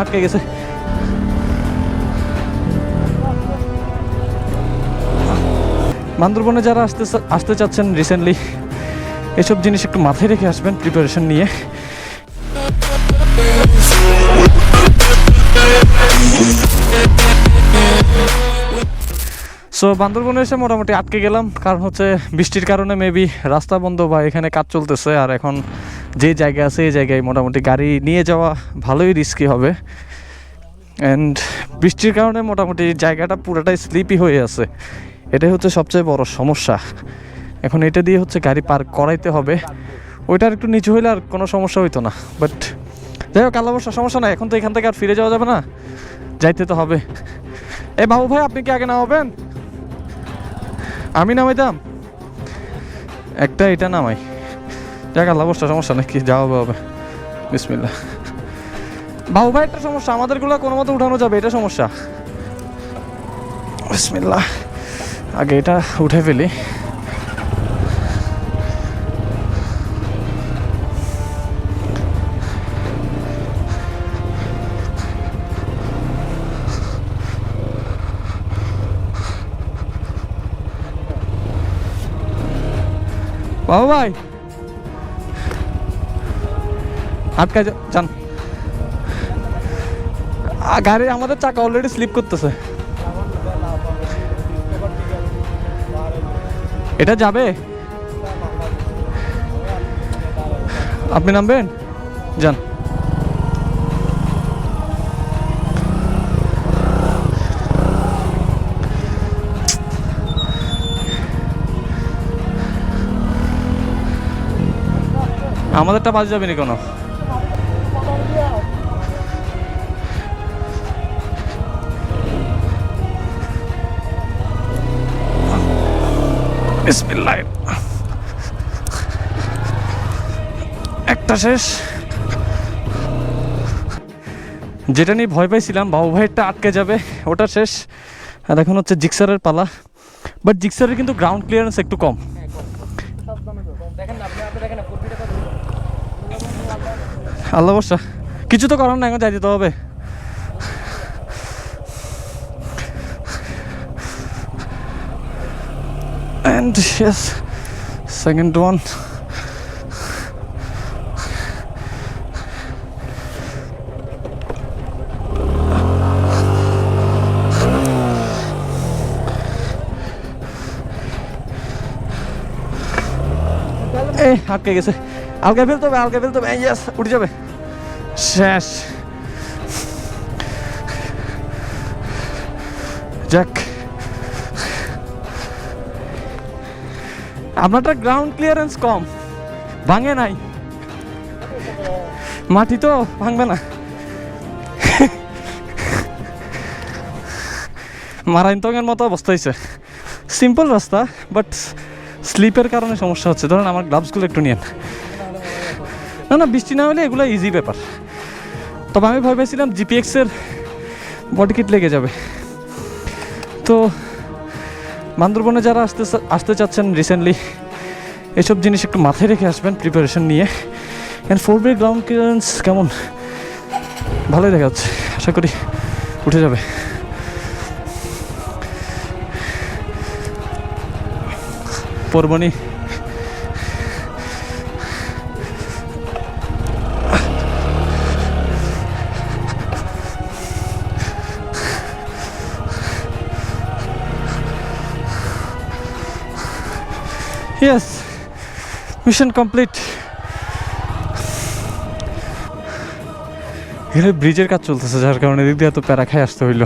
আটকে গেছে। বান্দরবনে যারা আসতে আসতে চাচ্ছেন রিসেন্টলি এসব জিনিস একটু মাথায় রেখে আসবেন প্রিপারেশন নিয়ে। সো বান্দরবনে এসে মোটামুটি আটকে গেলাম। কারণ হচ্ছে বৃষ্টির কারণে মেবি রাস্তা বন্ধ বা এখানে কাজ চলতেছে। আর এখন যে জায়গা আছে এই জায়গায় মোটামুটি গাড়ি নিয়ে যাওয়া ভালোই রিস্কি হবে। অ্যান্ড বৃষ্টির কারণে মোটামুটি জায়গাটা পুরোটাই স্লিপি হয়ে আছে। এটাই হচ্ছে সবচেয়ে বড় সমস্যা। এখন এটা দিয়ে হচ্ছে গাড়ি পার্ক করাইতে হবে। ওইটার একটু নিচু হইলে আর কোনো সমস্যা হইতো না। বাট যাই হোক, আল্লাহ সমস্যা না এখন তো এখান থেকে আর ফিরে যাওয়া যাবে না। যাইতে তো হবে। এ বাবু ভাই, আপনি কি আগে নামাবেন? আমি নামাইতাম। একটা, এটা নামাই। যাক আল্লাহ বর্ষা সমস্যা নাকি যাওয়া হবে বিসমিল্লা বাবু ভাই, একটা সমস্যা, আমাদেরগুলো কোনো মতো উঠানো যাবে, এটা সমস্যা। বিসমিল্লা আগে এটা উঠে ফেলি। বাবু ভাই আটকা যান গাড়ি আমাদের চাকা অলরেডি স্লিপ করতেছে। এটা যাবে? আপনি নামবেন? যান আমাদেরটা বাজে যাবে না কোনো। বিসমিল্লাহ। একটা শেষ। যেটা নিয়ে ভয় পাইছিলাম, বাবু ভাইয়েরটা আটকে যাবে, ওটা শেষ। আর এখন হচ্ছে জিক্সারের পালা। বাট জিক্সারের কিন্তু গ্রাউন্ড ক্লিয়ারেন্স একটু কম। আল্লাহ বর্ষা কিছু তো করার না এখন যাই দিতে হবে। And yes, second one. এই গেছে। আলগা ফেলতে হবে আলগা ফেলতে হবে। উঠে যাবে। শেষ। আপনারটা গ্রাউন্ড ক্লিয়ারেন্স কম। ভাঙে নাই। মাটি তো ভাঙবে না। মারাইন্তঙের মতো অবস্থা হয়েছে। সিম্পল রাস্তা বাট স্লিপের কারণে সমস্যা হচ্ছে। ধরুন আমার গ্লাভসগুলো একটু নিয়েন। না না, বৃষ্টি না হলে এগুলো ইজি ব্যাপার। তবে আমি ভয় পেয়েছিলাম জিপিএক্সের বডি কিট লেগে যাবে। তো বান্দরবনে যারা আসতে আসতে চাচ্ছেন রিসেন্টলি এসব জিনিস একটু মাথায় রেখে আসবেন প্রিপারেশন নিয়ে। And four by ground clearance কেমন? ভালোই দেখা যাচ্ছে, আশা করি উঠে যাবে। পরবনি Yes, mission complete. এখানে ব্রিজের কাজ চলতেছে যার কারণে এদিক দিয়ে এত প্যারা খাই আসতে হইল